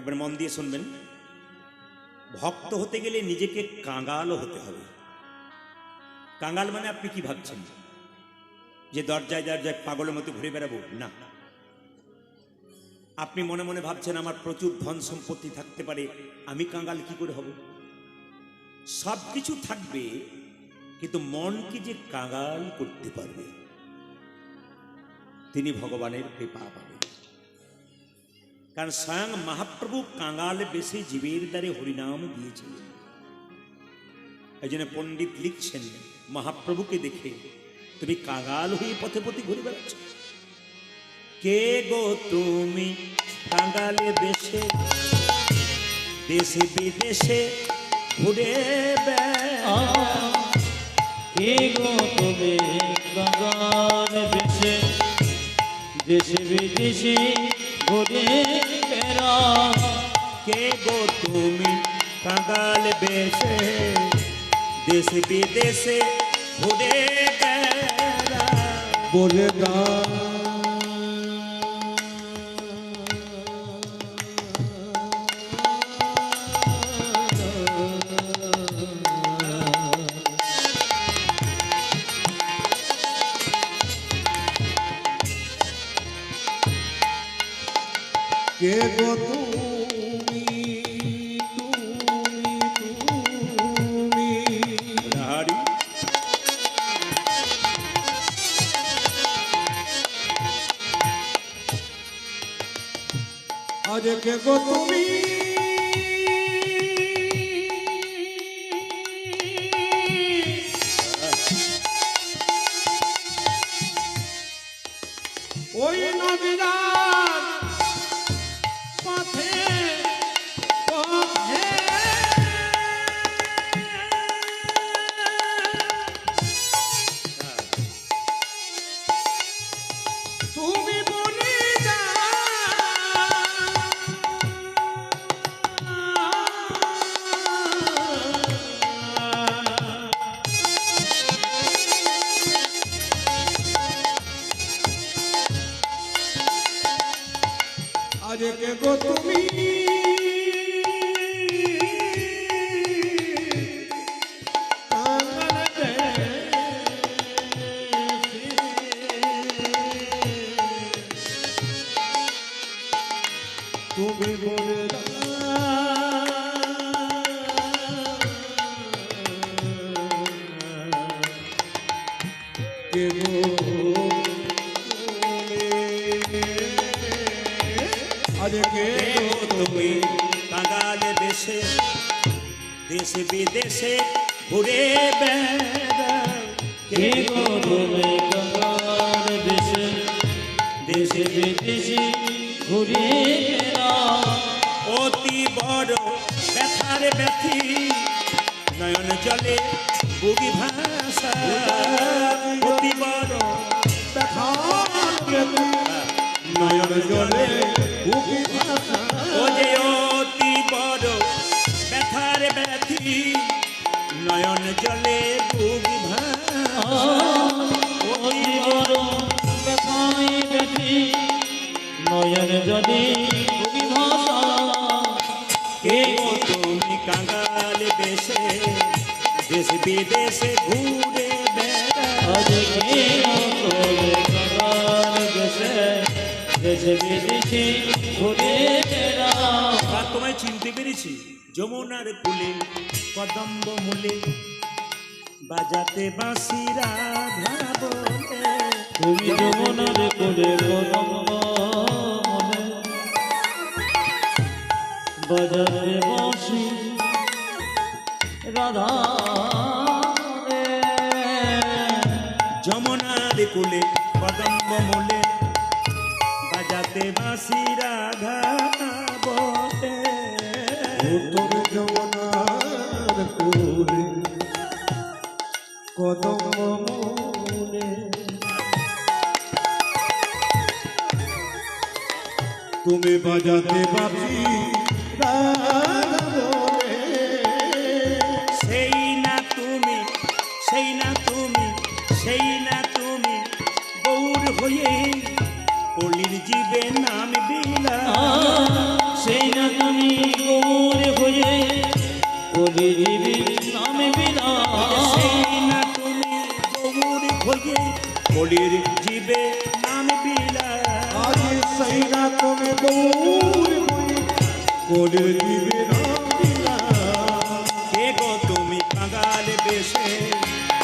একবার মন দিয়ে শুনবেন। ভক্ত হতে গেলে নিজেকে কাঙ্গালও হতে হবে। কাঙ্গাল মানে আপনি কি ভাবছেন? যে দরজায় দরজায় পাগলের মতো ঘুরে বেড়াবো? না। আপনি মনে মনে ভাবছেন আমার প্রচুর ধন সম্পত্তি থাকতে পারে, আমি কাঙ্গাল কি করে হব? সব কিছু থাকবে, কিন্তু মনকে যে কাঙ্গাল করতে পারবে, তিনি ভগবানের কৃপা পাবেন। কারণ স্বয়ং মহাপ্রভু কাঙ্গাল বেশি জীবের দ্বারে হরিনাম দিয়েছিলেন এই জন্য পণ্ডিত লিখছেন মহাপ্রভুকে দেখে তুমি কাঙ্গাল হয়ে পথে পথে ঘুরে বেড়াচ্ছ কে গো তুমি কাঙ্গালে বেশে দেশে বিদেশে ঘুরে কে গো তুমি গগন বেশে দেশে বিদেশে ঘুরে বেড়া কে গো তুমি? কাঙ্গাল বেশে দেশ বিদেশে ঘুরে বেড়া বলে কে তুমি ব্যথার নয়ন জলে ভাষা ওই বড় ব্যথায় ব্যথি নয়ন জলে বুকু কে তুমি কাঙ্গাল বেশে দেশ বিদেশে ঘুরে তোমায় চিনতে পেরেছি। যমুনার কুলে কদম্ব মূলে বাজাতে বাঁশি রাধা বলে তুমি যমুনার কোলে কদম্ব বাজারে বসি রাধা। যমুনার কুলে কদম্ব মূলে বাজাতে বাঁশি রাধা বলে উত্তর যমনার কোলে কদম মনে। তুমি বাজাতে বাজি সেই জীবী কে গো তুমি কাঙাল বেশে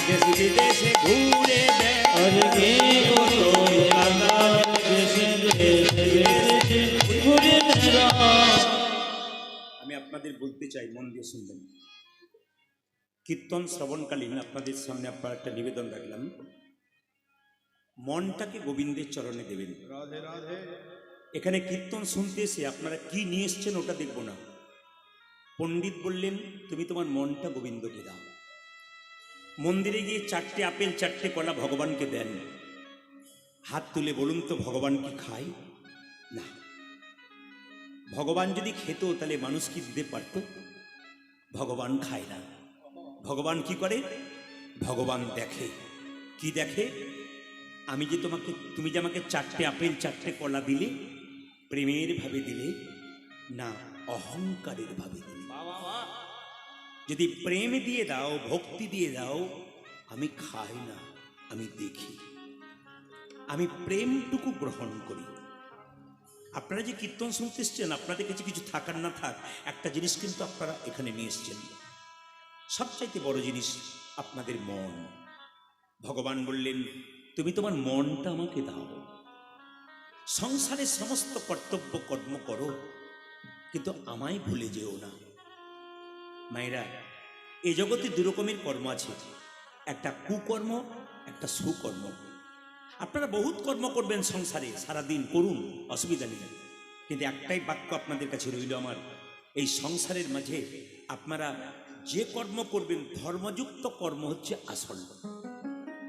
দেশ বিদেশে ঘুরে আজ কে গো তুমি কাঙাল দেশে দেশে ঘুরে আমি আপনাদের বলতে চাই মন দিয়ে শুনবেন। কীর্তন শ্রবণকালীন আপনাদের সামনে আপনার একটা নিবেদন রাখলাম। মনটাকে গোবিন্দের চরণে দেবেন। রাধে রাধে। এখানে কীর্তন শুনতে এসে আপনারা কি নিয়ে এসছেন ওটা দেখব না। পণ্ডিত বললেন, তুমি তোমার মনটা গোবিন্দকে দাও। মন্দিরে গিয়ে চারটে আপেল, চারটে কলা ভগবানকে দেন। হাত তুলে বলুন তো, ভগবান কি খায়? না। ভগবান যদি খেত, তাহলে মানুষ কি দিতে পারত? ভগবান খায় না। ভগবান কি করে? ভগবান দেখে। কি দেখে? আমি যে তোমাকে, তুমি যে আমাকে চারটে আপেল, চারটে কলা দিলে প্রেমের ভাবে দিলে না অহংকারের ভাবে দিলে। যদি প্রেম দিয়ে দাও, ভক্তি দিয়ে দাও, আমি খাই না, আমি দেখি। আমি প্রেমটুকু গ্রহণ করি। আপনারা যে কীর্তন শুনতে এসছেন আপনাদের কাছে কিছু থাকার না থাক, একটা জিনিস কিন্তু আপনারা এখানে নিয়ে এসছেন। সবচাইতে বড় জিনিস আপনাদের মন। ভগবান বললেন, তুমি তোমার মনটা আমাকে দাও। সংসারের সমস্ত কর্তব্য, কর্ম করো, কিন্তু আমায় ভুলে যেও না। মায়েরা, এ জগতে দু রকমের কর্ম আছে। একটা কুকর্ম, একটা সুকর্ম। আপনারা বহুত কর্ম করবেন সংসারে, সারাদিন করুন, অসুবিধা নেই। কিন্তু একটাই বাক্য আপনাদের কাছে রইল আমার, এই সংসারের মাঝে আপনারা যে কর্ম করবেন, ধর্মযুক্ত কর্ম হচ্ছে আসল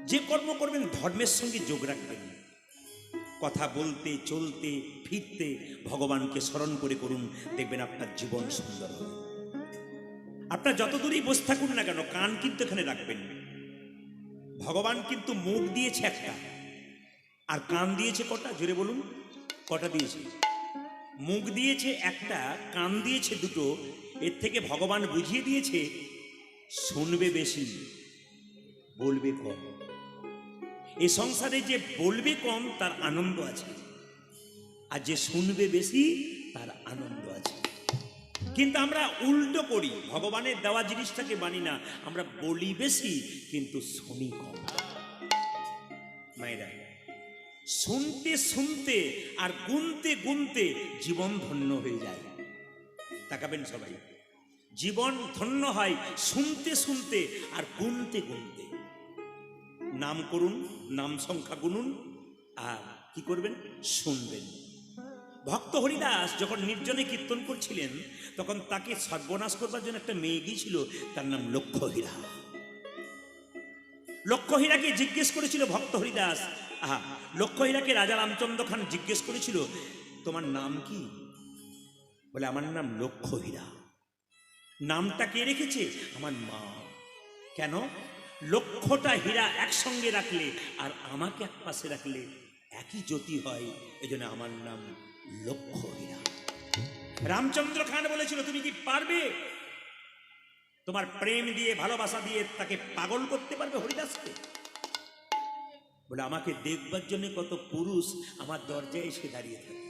যে কর্ম করবেন, ধর্মের সঙ্গে যোগ রাখবেন। কথা বলতে, চলতে, ফিরতে ভগবানকে স্মরণ করে করুন, দেখবেন আপনার জীবন সুন্দর হবে। আপনার যত দূরেই বসে থাকুন না কেন, কান কিন্তু এখানে রাখবেন। ভগবান কিন্তু মুখ দিয়েছে একটা, আর কান দিয়েছে কটা? জোরে বলুন, কটা দিয়েছে? মুখ দিয়েছে একটা, কান দিয়েছে দুটো, এর থেকে ভগবান বুঝিয়ে দিয়েছে, শুনবে বেশি, বলবে কম। এই সংসারে যে বলবে কম, তার আনন্দ আছে। আর যে শুনবে বেশি, তার আনন্দ আছে। কিন্তু আমরা উল্টো করি, ভগবানের দেওয়া জিনিসটাকে মানি না। আমরা বলি বেশি, কিন্তু শুনি কম। মায়েরা, শুনতে শুনতে আর গুনতে গুনতে জীবন ধন্য হয়ে যায়। তাকাবেন সবাই। জীবন ধন্য হয় শুনতে শুনতে আর গুনতে গুনতে। নাম করুন, নাম সংখ্যা গুনুন, আর কি করবেন? শুনবেন। ভক্ত হরিদাস যখন নির্জনে কীর্তন করছিলেন, তখন তাকে সর্বনাশ করবার জন্য একটা মেয়ে গিয়েছিল, তার নাম লক্ষ্য হীরা লক্ষ্যহীরা লক্ষ্যহীরাকে জিজ্ঞেস করেছিল ভক্ত হরিদাস, আহা লক্ষ্য লক্ষ্যহীরাকে রাজা রামচন্দ্র খান জিজ্ঞেস করেছিল, তোমার নাম কি? বলে, আমার নাম লক্ষ্যহীরা নামটা কে রেখেছে? আমার মা। কেন? লক্ষ্যটা হীরা একসঙ্গে রাখলে আর আমাকে এক পাশে রাখলে একই জ্যোতি হয়। এই জন্য আমার নাম লক্ষ্য হীরা। রামচন্দ্র খান বলেছিল, তুমি কি পারবে? তোমার প্রেম দিয়ে, ভালোবাসা দিয়ে তাকে পাগল করতে পারবে হরিদাসকে? বলে, আমাকে দেখবার জন্য কত পুরুষ আমার দরজায় এসে দাঁড়িয়ে থাকে।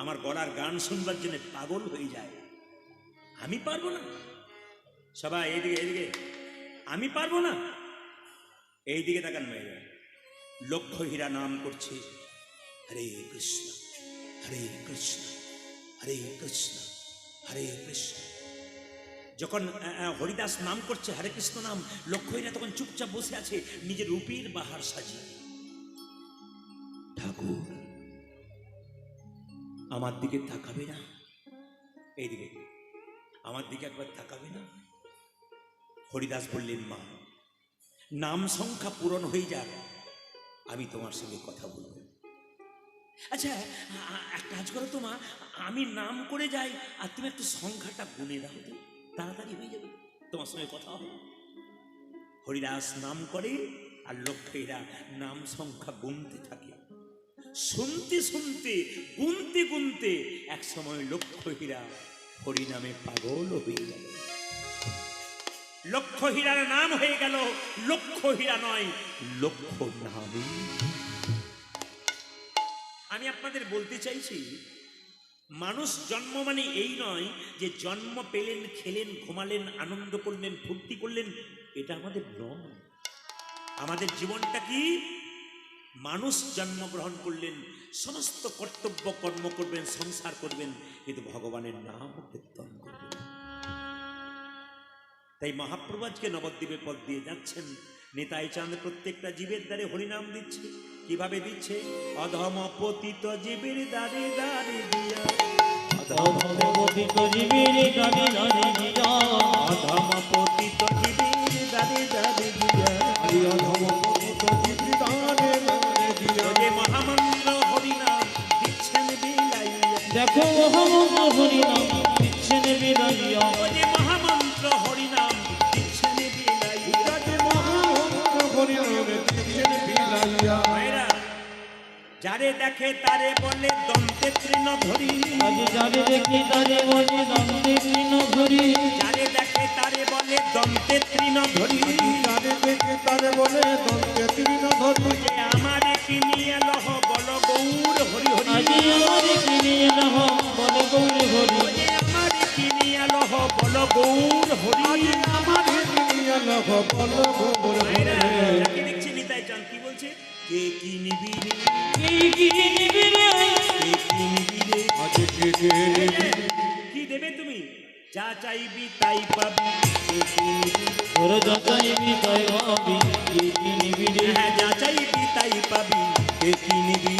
আমার গলার গান শুনবার জন্য পাগল হয়ে যায়। আমি পারব না। সবাই এইদিকে এইদিকে আমি পারব না। এই দিকে তাকান মেয়েরা লক্ষ্য হীরা নাম করছে, হরে কৃষ্ণ হরে কৃষ্ণ হরে কৃষ্ণ হরে কৃষ্ণ। যখন হরিদাস নাম করছে, হরে কৃষ্ণ নাম, লক্ষ্য হীরা তখন চুপচাপ বসে আছে, নিজের রূপের বাহার সাজিয়ে। ঠাকুর, আমার দিকে তাকাবে না? এইদিকে। আমার দিকে একবার তাকাবে না? হরিদাস বললেন, মা, নাম সংখ্যা পূরণ হয়ে যাক, আমি তোমার সঙ্গে কথা বলব। আচ্ছা এক কাজ করো তো, মা, আমি নাম করে যাই, আর তুমি একটু সংখ্যাটা গুনে দাও তো, তাড়াতাড়ি হয়ে যাবে, তোমার সঙ্গে কথা হবে। হরিদাস নাম করে, আর লক্ষ্মীরা নাম সংখ্যা গুনতে থাকে। শুনতে শুনতে, গুনতে গুনতে, এক সময় লক্ষ্মীরা হরিনামে পাগল হয়ে গেল। লক্ষ হীরার নাম হয়ে গেল লক্ষ হীরা নয় লক্ষ নাম। আমি আপনাদের বলতে চাইছি, মানুষ জন্ম মানে এই নয় যে জন্ম পেলেন, খেলেন, ঘুমালেন, আনন্দ করলেন, ফুর্তি করলেন, এটা আমাদের নয়। আমাদের জীবনটা কি? মানুষ জন্মগ্রহণ করলেন, সমস্ত কর্তব্য কর্ম করবেন, সংসার করবেন, কিন্তু ভগবানের নাম কীর্তন করবেন। তাই মহাপ্রভু আজকে নবদ্বীপের পথ দিয়ে যাচ্ছেন। নেতাই চাঁদ প্রত্যেকটা জীবের দ্বারে হরিনাম দিচ্ছে। কীভাবে দিচ্ছে? অধম পতিত জীবের দ্বারে দ্বারে দিয়া। অধম জীবের দিয়া। অধম পতিত জীবের দ্বারে দ্বারে দিয়া। অধম পতিত জীবিদানে দানে দিয়া। যে মহামন্ত্র হরিনাম দিচ্ছেন বিলাইয়া। দেখো মহামন্ত্র হরিনাম। যারে দেখে তারে বলে দন্তে তৃণ ধরি। আজ যারে দেখি তারে বলে দন্তে তৃণ ধরি। যারে দেখে তারে বলে দন্তে তৃণ ধরি। তারে দেখে তারে বলে দন্তে তৃণ ধরি। যে আমারে কিনিয়ে লহ বল গৌর হরি হরি। আজি আমারে কিনিয়ে নহ বলে গৌরী হরি। যে আমারে কিনিয়ে লহ বল গৌর হরি। আমার বল গোবর ভাইরা বলে দেখছি নিতাই চান কি বলছে? কে কি তোর যাচাইবি তাই ভাবি কি কি নিবি রে হ্যাঁ তাই পাবি কে কি নিবি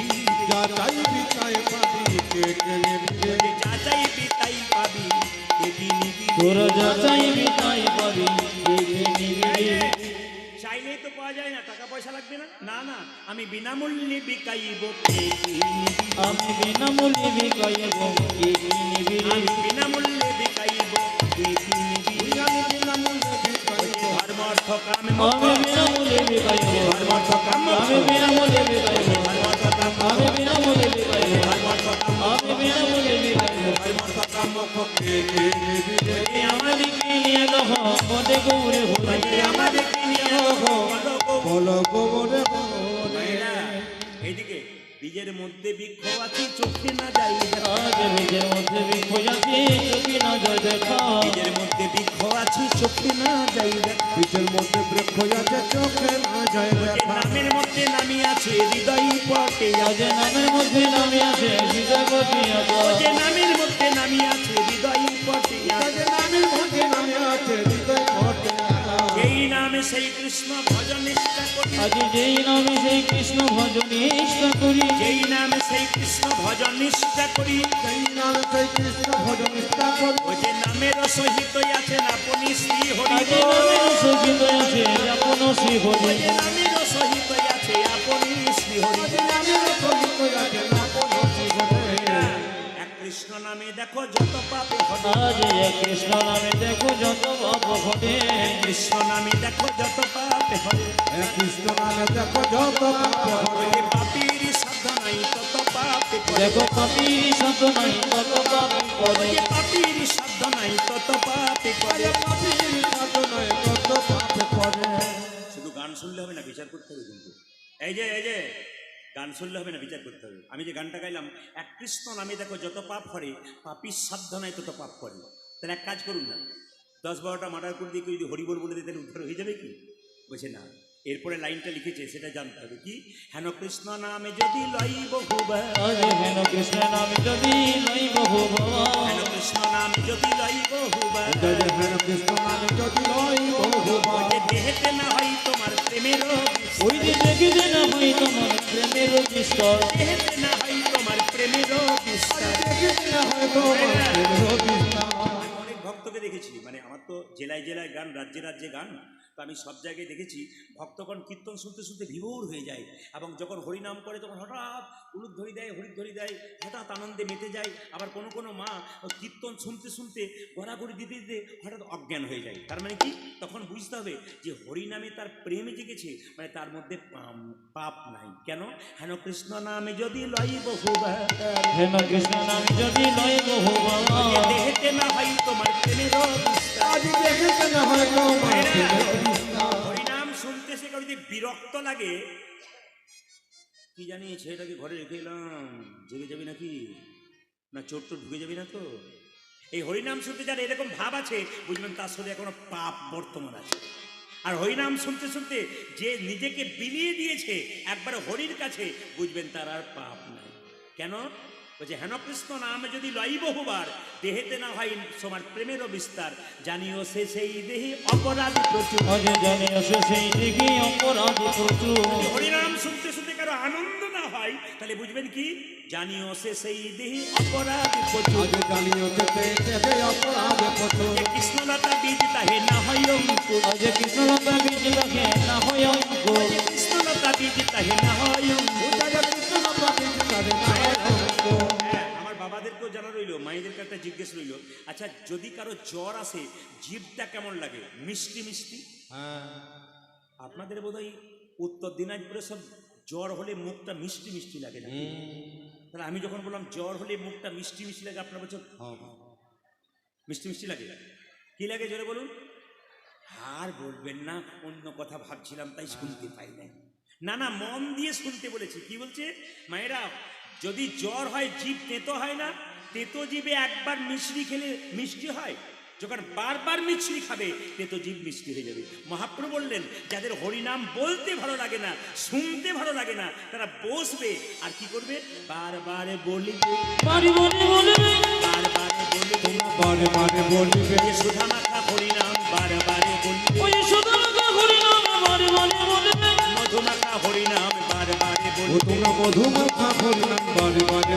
তাই পাবি কে কে নেবি রে যা চাইবি তাই পাবি কে কি নিবি তোর যাচাইবি তাই পাবি কি কি নিবি চাইলেই তো পাওয়া যায় না টাকা পয়সা লাগবে না? না না আমি বিনামূল্যে বিকাইব আমি বিনামূল্যে বিকাইব কি আমাদের গৌরে হরি আমাদের কিনিয়ে লহ বলো গো। বীজের মধ্যে বৃক্ষ আছে চোখে না যাই নিজের মধ্যে বিখোয়াছি চোখে না জয় দেখা। বীজের মধ্যে বৃক্ষ আছে চোখে না যাই দেখা। বীজের মধ্যে বৃক্ষ আছে চোখে না যায় যে দেখা। নামের মধ্যে নামি আছে হৃদয় পটে আজ নামের মধ্যে নামি আছে সীতাপতি ও যে নামের মধ্যে নামি আছে হৃদয় পটে যে নামের মধ্যে নামি আছে হৃদয় যেই নামে সেই কৃষ্ণ ভজন নিষ্ঠা করি। আজ যেই নামে সেই কৃষ্ণ ভজন ইচ্ছা করি যেই নামে সেই কৃষ্ণ ভজন নিষ্ঠা করি। সেই নামে সেই কৃষ্ণ ভজন নিষ্ঠা করি ও যে নামের সহিত আছেন আপনি শ্রী হরি। আজ নামের সহিত আছে আপন শ্রী হরি। যে নামের সহিত আছে আপনি শ্রী হরি। নামের সহিত আছে না কোনো জীবনে এক কৃষ্ণ নামে দেখো এক কৃষ্ণ নামে দেখো যত পাপ ঘটে। কৃষ্ণ নামে দেখো যত পাপে হবে এ কৃষ্ণ নামে দেখো যত পাপ ওই পাপির সাধ্য নাই তত পাপে দেখো পাপির সাথ নাই তত পাপ করে। পাপির সাধ্য নাই তত পাপে করে। পাপীর সাধনায় কত পাপ করে। শুধু গান শুনলে হবে না বিচার করতে হবে কিন্তু। এই যে এই যে গান শুনলে হবে না বিচার করতে হবে। আমি যে গানটা গাইলাম এক কৃষ্ণ নামে দেখো যত পাপ করে পাপির সাধ্য নাই তত পাপ করে। তাহলে এক কাজ করুন না। দশ বারোটা মার্ডার করে দিয়ে কেউ যদি হরিবল বলে তাহলে উদ্ধার হয়ে যাবে কি? বলছে না। এরপরে লাইনটা লিখেছে সেটা জানতে হবে কি? হেন কৃষ্ণ নামে যদি লই বহুবা হেন কৃষ্ণ নামে যদি নাই বহু হেন কৃষ্ণ নামে যদি লই বহুবা হেন কৃষ্ণ নামে যদি লই বহুবা দেহেতে না হয় তোমার প্রেমের ওই যে দেখিতে না হয় তোমার প্রেমের বিস্তর না হয় তোমার প্রেমের বিস্তার না হয় তোমার প্রেমের বিস্তার। ভক্তকে দেখেছি। মানে আমার তো জেলায় জেলায় গান রাজ্যে রাজ্যে গান তো আমি সব জায়গায় দেখেছি ভক্তগণ কীর্তন শুনতে শুনতে বিভোর হয়ে যায় এবং যখন হরিনাম করে তখন হঠাৎ উলুধ্বরি দেয় হরিধ্বরি দেয় হঠাৎ আনন্দে মেতে যায় আবার কোনো কোনো মা কীর্তন শুনতে শুনতে গড়াগড়ি দিতে দিতে হঠাৎ অজ্ঞান হয়ে যায়। তার মানে কি? তখন বুঝতে হবে যে হরিনামে তার প্রেম জেগেছে মানে তার মধ্যে পাপ নাই। কেন? হেন কৃষ্ণ নামে যদি লই বহুবার। হেন কৃষ্ণ নামে যদি নয় বহু দেহেতে না হয় তোমার বিরক্ত লাগে, কি জানি ছেলেটাকে ঘরে রেখে এলাম, জেগে যাবি নাকি? না চোট টোট ঢুকে যাবি না তো? এই হরিনাম শুনতে যারা এরকম ভাব আছে বুঝবেন তার সাথে এখনও পাপ বর্তমান আছে। আর হরিনাম শুনতে শুনতে যে নিজেকে বিলিয়ে দিয়েছে, একবার হরির কাছে, বুঝবেন তার আর পাপ নাই। কেন? বলছে হেন কৃষ্ণ নামে যদি লই বহুবার দেহেতে না হয় সবার প্রেমেরও বিস্তার। জানিও সে সেই দেহে অপরাধী প্রচুর। অজে জানে আসে সেই দিকে অপরাধী প্রচুর। হরিনাম শুনতে শুনতে কারও আনন্দ না হয় তাহলে বুঝবেন কি? জানিও সে সেই দেহে অপরাধী প্রচুর। জানিও চেতে চেতে অপরাধে প্রচুর। কৃষ্ণলতা বীজ তাহে না হয় অঙ্কুর। কৃষ্ণলতা বীজ দেখে না হয় অঙ্কুর। কৃষ্ণলতা বীজ তাহে না হয় বাবাদেরকেও জানা রইল মায়েদেরকে একটা জিজ্ঞেস রইল আচ্ছা যদি কারও জ্বর আসে জিভটা কেমন লাগে? মিষ্টি মিষ্টি? হ্যাঁ। আপনাদের বোধহয় উত্তর দিনাজপুরে সব জ্বর হলে মুখটা মিষ্টি মিষ্টি লাগে না তাহলে আমি যখন বললাম জ্বর হলে মুখটা মিষ্টি মিষ্টি লাগে আপনার বলছেন হ্যাঁ। মিষ্টি মিষ্টি লাগে? কি লাগে জোরে বলুন? আর বলবেন না অন্য কথা ভাবছিলাম তাই শুনতে পাই নাই না না মন দিয়ে শুনতে বলেছি। কি বলছে? মায়েরা যদি জ্বর হয় জীব তেতো হয় না? তেতো জীবে একবার মিশ্রি খেলে মিষ্টি হয়? যখন বারবার মিশ্রি খাবে তেতো জীব মিষ্টি হয়ে যাবে। মহাপ্রভু বললেন যাদের হরিনাম বলতে ভালো লাগে না শুনতে ভালো লাগে না তারা বসবে। আর কি করবে? বারবার বলিবে। বাড়ি বলে বলবে। বারবার বলিবে। সুধা মাখা হরিনাম বারবারে ও তোমরা মধুমাখা হরিনাম বারে বারে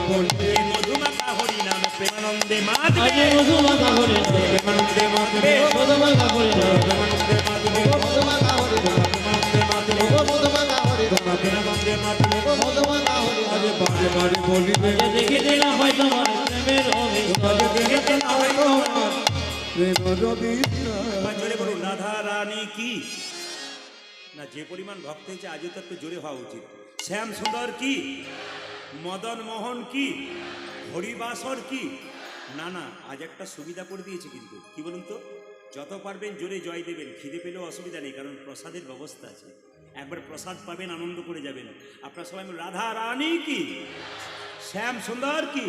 মধুমাখা হরিনাম প্রেমানন্দে আজে মধুমাখা হরি প্রেমানন্দে মাতবে। মধুমাখা হরি প্রেমানন্দে মাতবে। মধুমাখা হরিনাম। প্রেমানন্দে মাতবে। মধুমাখা হরিনাম। প্রেমানন্দে মাতবে। মধুমাখা হরিনাম। আরে বারে বারে বলিবে দেখিতে না হয় তোমার প্রেমের অভিজ্ঞতা। আগে দেখেতে হয় তোমার। প্রেম রবি জোরে বলুন রাধা রানী কি? না, যে পরিমাণ ভক্ত হয়েছে, আজও তো একটু জোরে হওয়া উচিত। শ্যাম সুন্দর কি? মদন মোহন কি? হরিবাসর কি? না না, আজ একটা সুবিধা করে দিয়েছে কিন্তু। কি বলুন তো? যত পারবেন জোরে জয় দেবেন, খিদে পেলেও অসুবিধা নেই, কারণ প্রসাদের ব্যবস্থা আছে। একবার প্রসাদ পাবেন, আনন্দ করে যাবেন। আপনার সবাই রাধা রানী কি? শ্যাম সুন্দর কি?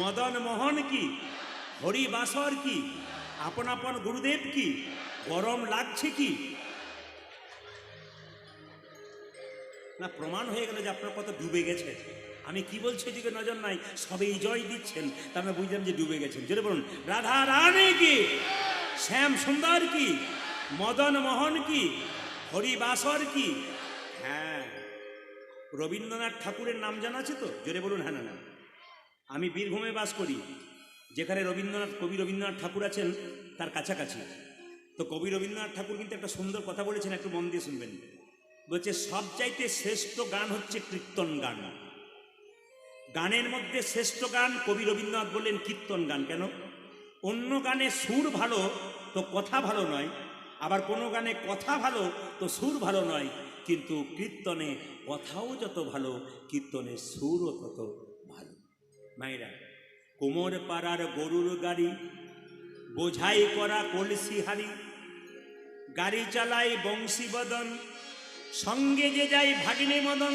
মদন মোহন কি? হরিবাসর কি? আপন আপন গুরুদেব কি? গরম লাগছে কি? না, প্রমাণ হয়ে গেল যে আপনার কত ডুবে গেছে। আমি কি বলছি এদিকে নজর নাই, সবেই জয় দিচ্ছেন। তা আমি বুঝলাম যে ডুবে গেছেন। জোরে বলুন, রাধা রানী কি? শ্যাম সুন্দর কি? মদন মোহন কি? হরিবাসর কি? হ্যাঁ রবীন্দ্রনাথ ঠাকুরের নাম জানা আছে তো? জোরে বলুন হ্যাঁ না না। আমি বীরভূমে বাস করি, যেখানে রবীন্দ্রনাথ, কবি রবীন্দ্রনাথ ঠাকুর আছেন, তার কাছাকাছি। তো কবি রবীন্দ্রনাথ ঠাকুর কিন্তু একটা সুন্দর কথা বলেছেন, একটু মন দিয়ে শুনবেন। বলছে, সবচাইতে শ্রেষ্ঠ গান হচ্ছে কীর্তন গান। গানের মধ্যে শ্রেষ্ঠ গান কবি রবীন্দ্রনাথ বললেন, কীর্তন গান। কেন? অন্য গানে সুর ভালো তো কথা ভালো নয়, আবার কোনো গানে কথা ভালো তো সুর ভালো নয়, কিন্তু কীর্তনে কথাও যত ভালো, কীর্তনে সুরও তত ভালো। মায়েরা, কোমর পাড়ার গরুর গাড়ি, বোঝাই করা কলসি হাড়ি গাড়ি চালায় বংশীবদন সঙ্গে যে যাই ভাগিনী মদন,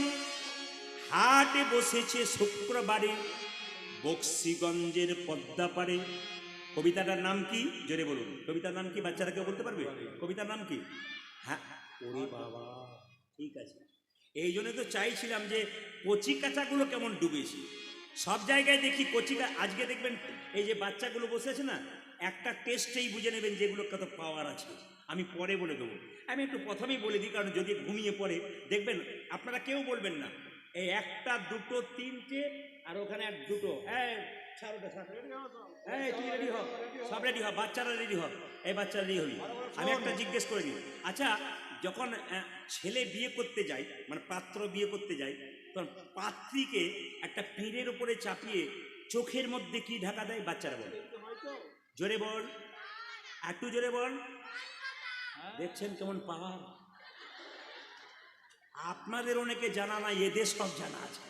হাটে বসেছে শুক্রবারে বক্সিগঞ্জের পদ্মা পারে কবিতাটার নাম কি? জোরে বলুন। কবিতার নাম কি? বাচ্চারা কেউ বলতে পারবে? কবিতার নাম কি? হ্যাঁ ওরে বাবা। ঠিক আছে। এই জন্য তো চাইছিলাম যে কচি কাঁচাগুলো কেমন ডুবেছে। সব জায়গায় দেখি কচিকা আজকে দেখবেন এই যে বাচ্চাগুলো বসে আছে না, একটা টেস্টেই বুঝে নেবেন যেগুলো কত পাওয়ার আছে। আমি পরে বলে দেবো। আমি একটু প্রথমেই বলে দিই কারণ যদি ঘুমিয়ে পড়ে দেখবেন আপনারা কেউ বলবেন না এই একটা দুটো তিনটে আর ওখানে এক দুটো। ওটা, তুই রেডি হ সব? রেডি হ বাচ্চারা রেডি হ এই বাচ্চারা রেডি হবি। আমি একটা জিজ্ঞেস করে নিই। আচ্ছা যখন ছেলে বিয়ে করতে যায় মানে পাত্র বিয়ে করতে যায় তখন পাত্রীকে একটা পিঁড়ের উপরে চাপিয়ে চোখের মধ্যে কি ঢাকা দেয়? বাচ্চারা বলে। জোরে বল। একটু জোরে বল। দেখছেন কেমন পাওয়ার? আপনাদের অনেকে জানা নাই এদের সব জানা আছে।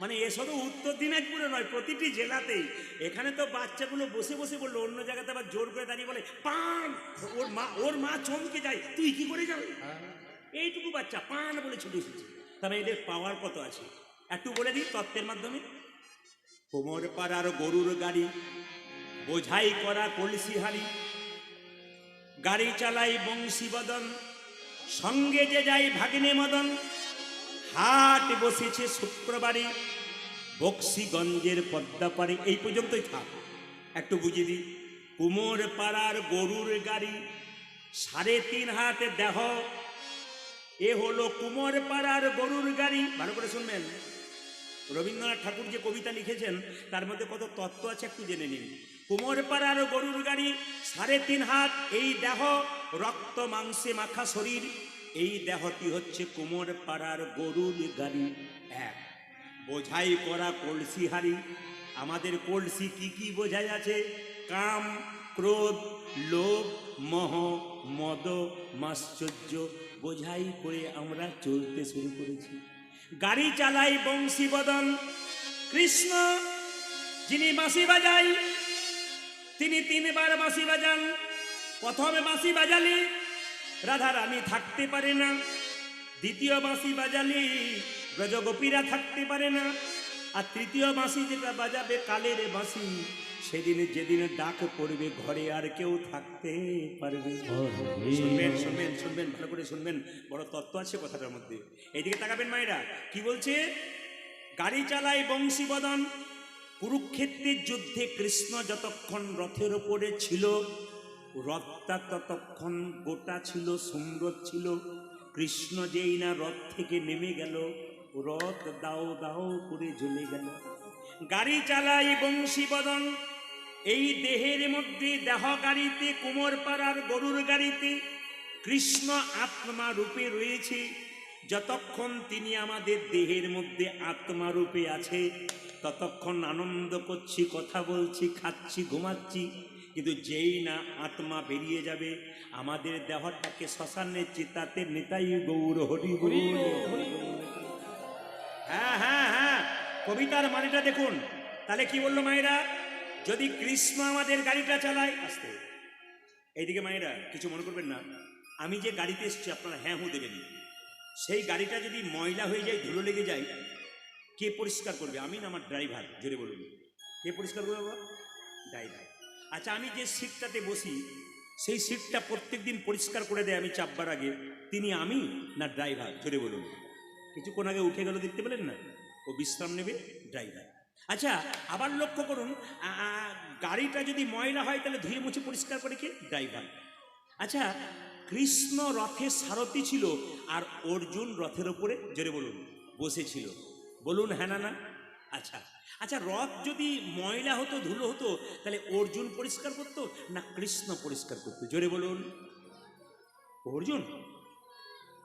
মানে এ শুধু উত্তর দিনাজপুরে নয় প্রতিটি জেলাতেই। এখানে তো বাচ্চাগুলো বসে বসে বলল অন্য জায়গাতে আবার জোর করে দাঁড়িয়ে বলে পান! ওর মা ওর মা চমকে যায় তুই কি করে যাবে এইটুকু বাচ্চা পান বলে ছুটে এসেছে। তবে এদের পাওয়ার কত আছে? একটু বলে দিই তত্ত্বের মাধ্যমে। কোমর পাড়ার গরুর গাড়ি বোঝাই করা কলসি হাড়ি গাড়ি চালাই বংশী বদন সঙ্গে যে যাই ভাগ্নে মদন হাট বসেছে শুক্রবারে, বক্সিগঞ্জের পদ্মাপাড়ে। এই পর্যন্তই থাক। একটু বুঝিয়ে দিই। কুমোর পাড়ার গরুর গাড়ি, সাড়ে তিন হাত দেহ। এ হলো কুমোর পাড়ার গরুর গাড়ি। ভালো করে শুনবেন। রবীন্দ্রনাথ ঠাকুর যে কবিতা লিখেছেন, তার মধ্যে কত তত্ত্ব আছে একটু জেনে নিন। কুমোর পাড়ার গরুর গাড়ি, সাড়ে তিন হাত, এই দেহ, রক্ত মাংসে মাখা শরীর। এই দেহটি হচ্ছে কুমোর পাড়ার গরুর গাড়ি। এক, বোঝাই করা কলসি হাড়ি আমাদের কলসি কি কি বোঝাই আছে? কাম, ক্রোধ, লোভ, মহ, মদ মাশ্চর্য বোঝাই করে আমরা চলতে শুরু করেছি। গাড়ি চালাই বংশী বদন কৃষ্ণ, যিনি বাঁশি বাজাই তিনি তিনবার বাঁশি বাজান। প্রথমে বাঁশি বাজালে রাধা রানী থাকতে পারে না। দ্বিতীয় বাঁশি বাজালে ব্রজগোপীরা থাকতে পারে না। আর তৃতীয় বাঁশি যেটা বাজাবে কালের বাঁশি সেদিন যেদিন ডাক পড়বে ঘরে আর কেউ থাকতে পারবে শুনবেন শুনবেন শুনবেন ভালো করে শুনবেন। বড় তত্ত্ব আছে কথাটার মধ্যে। এইদিকে তাকাবেন মায়েরা কি বলছে? গাড়ি চালায় বংশীবদন কুরুক্ষেত্রের যুদ্ধে কৃষ্ণ যতক্ষণ রথের ওপরে ছিল, রথটা ততক্ষণ গোটা ছিল সুন্দর ছিল। কৃষ্ণ যেই না রথ থেকে নেমে গেল, রথ দাও দাও করে জ্বলে গেল। গাড়ি চালাই বংশীবদন এই দেহের মধ্যে দেহ গাড়িতে কোমর পাড়ার গরুর গাড়িতে কৃষ্ণ আত্মা রূপে রয়েছে। যতক্ষণ তিনি আমাদের দেহের মধ্যে আত্মা রূপে আছে ততক্ষণ আনন্দ করছি কথা বলছি খাচ্ছি ঘুমাচ্ছি। কিন্তু যেই না আত্মা বেরিয়ে যাবে আমাদের দেহটাকে শ্মশানের চিতাতে নেতাই গৌর হরি হ্যাঁ হ্যাঁ হ্যাঁ কবিতার মানেটা দেখুন। তাহলে কি বলল মায়েরা? যদি কৃষ্ণ আমাদের গাড়িটা চালায় আসতে। এইদিকে মায়েরা কিছু মনে করবেন না। আমি যে গাড়িতে এসছি আপনারা হ্যাঁ হু দেবেন সেই গাড়িটা যদি ময়লা হয়ে যায় ধুলো লেগে যায় কে পরিষ্কার করবে? আমি না আমার ড্রাইভার জোরে বলুন। কে পরিষ্কার করবে বাবা? ড্রাইভার আচ্ছা আমি যে সিটটাতে বসি, সেই সিটটা প্রত্যেক দিন পরিষ্কার করে দেয় আমি চাপবার আগে। তিনি আমি না ড্রাইভার জোরে বলুন। কিছুক্ষণ আগে উঠে গেল, দেখতে পেলেন না? ও বিশ্রাম নেবে ড্রাইভার আচ্ছা আবার লক্ষ্য করুন গাড়িটা যদি ময়লা হয়, তাহলে ধুয়ে মুছে পরিষ্কার করে কে? ড্রাইভার আচ্ছা কৃষ্ণ রথের সারথি ছিল, আর অর্জুন রথের ওপরে, জোরে বলুন, বসেছিল। বলুন হ্যাঁ না না? আচ্ছা আচ্ছা রথ যদি ময়লা হতো, ধুলো হতো, তাহলে অর্জুন পরিষ্কার করতো না কৃষ্ণ পরিষ্কার করতো? জোরে বলুন। অর্জুন?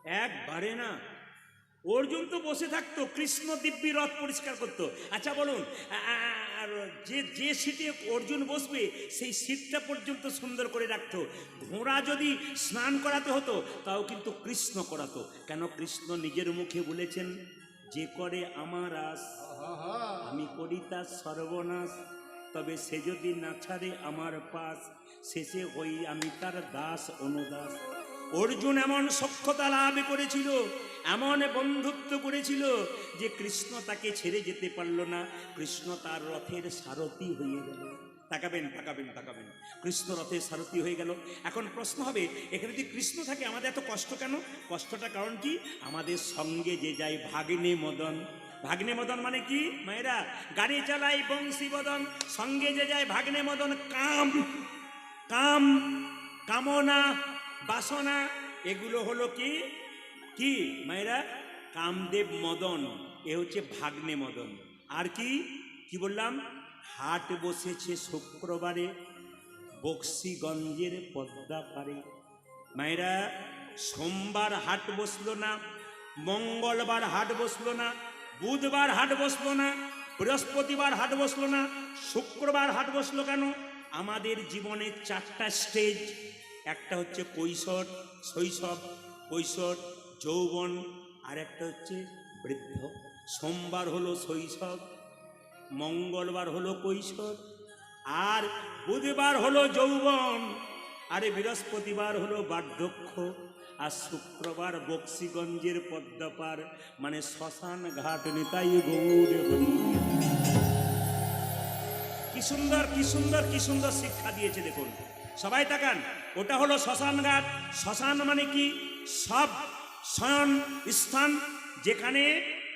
একবারে না। অর্জুন তো বসে থাকতো, কৃষ্ণ দিব্যি রথ পরিষ্কার করতো। আচ্ছা বলুন আর যে যে সিটে অর্জুন বসবে, সেই সিটটা পর্যন্ত সুন্দর করে রাখতো। ঘোড়া যদি স্নান করাতে হতো, তাও কিন্তু কৃষ্ণ করাতো। কেন কৃষ্ণ নিজের মুখে বলেছেন? যে করে আমার আস আমি করি তার সর্বনাশ। তবে সে যদি না ছাড়ে আমার পাশ শেষে হই আমি তার দাস অনুদাস। অর্জুন এমন সক্ষতা লাভ করেছিল এমন বন্ধুত্ব করেছিল যে কৃষ্ণ তাকে ছেড়ে যেতে পারল না। কৃষ্ণ তার রথের সারথি হয়ে গেল। তাকাবেন তাকাবেন তাকাবেন কৃষ্ণ রথে সারথি হয়ে গেল। এখন প্রশ্ন হবে, এখানে যদি কৃষ্ণ থাকে, আমাদের এত কষ্ট কেন? কষ্টটা কারণ কি? আমাদের সঙ্গে যে যায় ভাগ্নে মদন। ভাগ্নে মদন মানে কি? মায়েরা, গাড়ি চালাই বংশী মদন সঙ্গে যে যায় ভাগ্নে মদন, কাম। কাম, কামনা, বাসনা, এগুলো হলো কি? কি? মায়েরা, কামদেব মদন। এ হচ্ছে ভাগ্নে মদন। আর কি? কি বললাম? হাট বসেছে শুক্রবারে বক্সিগঞ্জের পদ্মা পারে মায়েরা, সোমবার হাট বসল না, মঙ্গলবার হাট বসল না, বুধবার হাট বসল না, বৃহস্পতিবার হাট বসল না, শুক্রবার হাট বসল কেন? আমাদের জীবনে চারটা স্টেজ। একটা হচ্ছে কৈশোর, শৈশব, কৈশোর, যৌবন আর একটা হচ্ছে বৃদ্ধ। সোমবার হলো শৈশব মঙ্গলবার হলো কৈশোর, আর বুধবার হলো যৌবন, আরে বৃহস্পতিবার হলো বার্ধক্য, আর শুক্রবার বক্সিগঞ্জের পদ্মাপার মানে শ্মশান ঘাট নেতাই গৌরে কি সুন্দর কি সুন্দর কি সুন্দর শিক্ষা দিয়েছে দেখুন। সবাই তাকান, ওটা হলো শ্মশান ঘাট শ্মশান মানে কি? সব শয়ন স্থান, যেখানে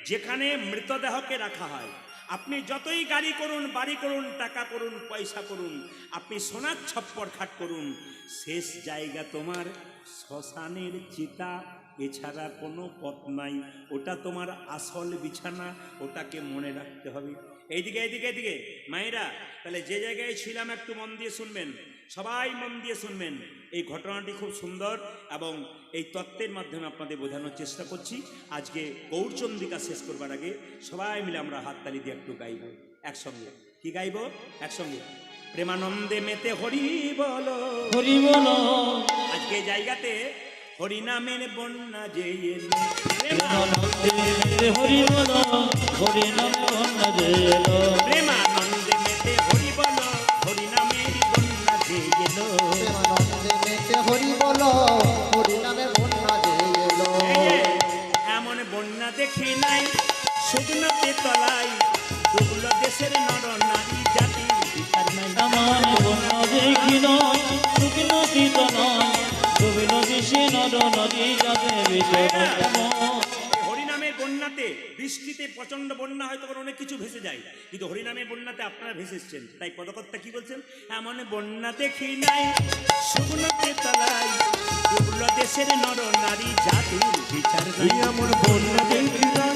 যেখানে মৃতদেহকে রাখা হয়। আপনি যতই গাড়ি করুন, বাড়ি করুন, টাকা করুন, পয়সা করুন, আপনি সোনার ছপ্পর খাট করুন, শেষ জায়গা তোমার শ্মশানের চিতা। এছাড়া কোনো পথ নাই। ওটা তোমার আসল বিছানা, ওটাকে মনে রাখতে হবে। এইদিকে এইদিকে এইদিকে। মায়েরা, তাহলে যে জায়গায় ছিলাম, একটু মন দিয়ে শুনবেন। সবাই মন দিয়ে শুনবেন। এই ঘটনাটি খুব সুন্দর এবং এই তত্ত্বের মাধ্যমে আপনাদের বোঝানোর চেষ্টা করছি। আজকে গৌরচন্দিকা শেষ করবার আগে সবাই মিলে আমরা হাততালি দিয়ে একটু গাইব একসঙ্গে। কি গাইব? একসঙ্গে। প্রেমানন্দে মেতে হরি বলো। হরি বল। আজকে জায়গাতে হরিনামের বন্যা যে প্রেমানন্দে হরি বল। হরি নাম বন্ধ জেল প্রেমানন্দে হরি বলো হরি নামে বন্যা এলো। এমন বন্যা দেখি নাই শুকনোতে তলাই ডুবলো দেশের নর নারী জাতি। নাই আমার বন্য দেখি নয় শুকনো তলাই দেশের নর নারী হরিনামের বন্যাতে বৃষ্টিতে প্রচণ্ড বন্যা হয়তো অনেক কিছু ভেসে যায়। কিন্তু হরিনামের বন্যাতে আপনারা ভেসে এসছেন তাই পদকর্তা কি বলছেন? এমন বন্যা দেখি নাই শুকনোতে তলায় ডুবলো দেশের নর নারী জাতির বিচার নাই। এমন বন্যা দেখি না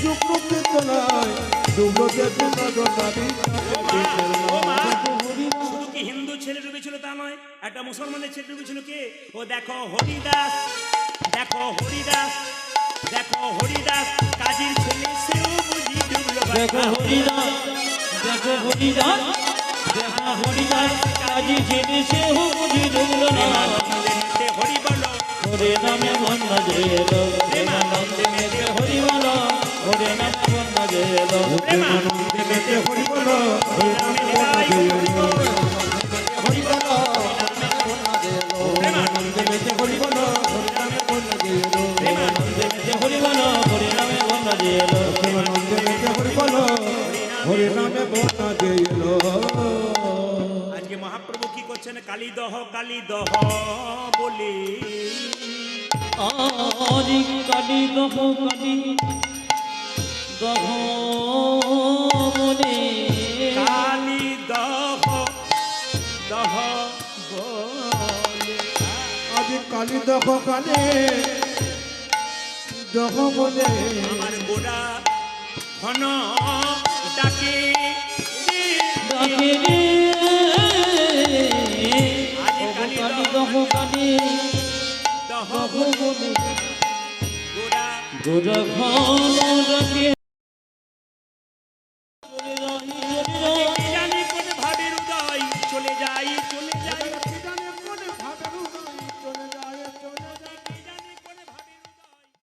শুকনোতে তোলায় ডুবলো দেখে নজর নাবি ও মা, ও মা, শুধু কি হিন্দু ছেলে ডুবেছিল তা নয় একটা মুসলমানের ছেলে ডুবেছিল কে? ও দেখো হরিদাস দেখো হরিদাস দেখো হরিদাস কাজীর ছেলে সেও বুঝি ডুবলো দেখো। হরিদাস দেখো হরিদাস দেখো হরিদাস কাজী ছেলে সে বুঝি ডুবল না হরি বলো। হরে নামে বন্ধ জেল প্রেমানন্দে মেতে হরি বল। হরে নামে বন্ধ জেল প্রেমানন্দে মেতে হরি বলো। হরিনামে নিতাই গৌর। হরি বলো। বন্যা যে এলো প্রেমানন্দে মেতে হরি বলো। করছেন কালী দহ কালী দহ বলে। আরি কালি দহ কালি দহ মনে কালী দহ দহ বলে। আজ কালী দখ কালে দখ বলে। আমার গোড়া ঘন ডাকে রে। ডাকে গোরা ঘন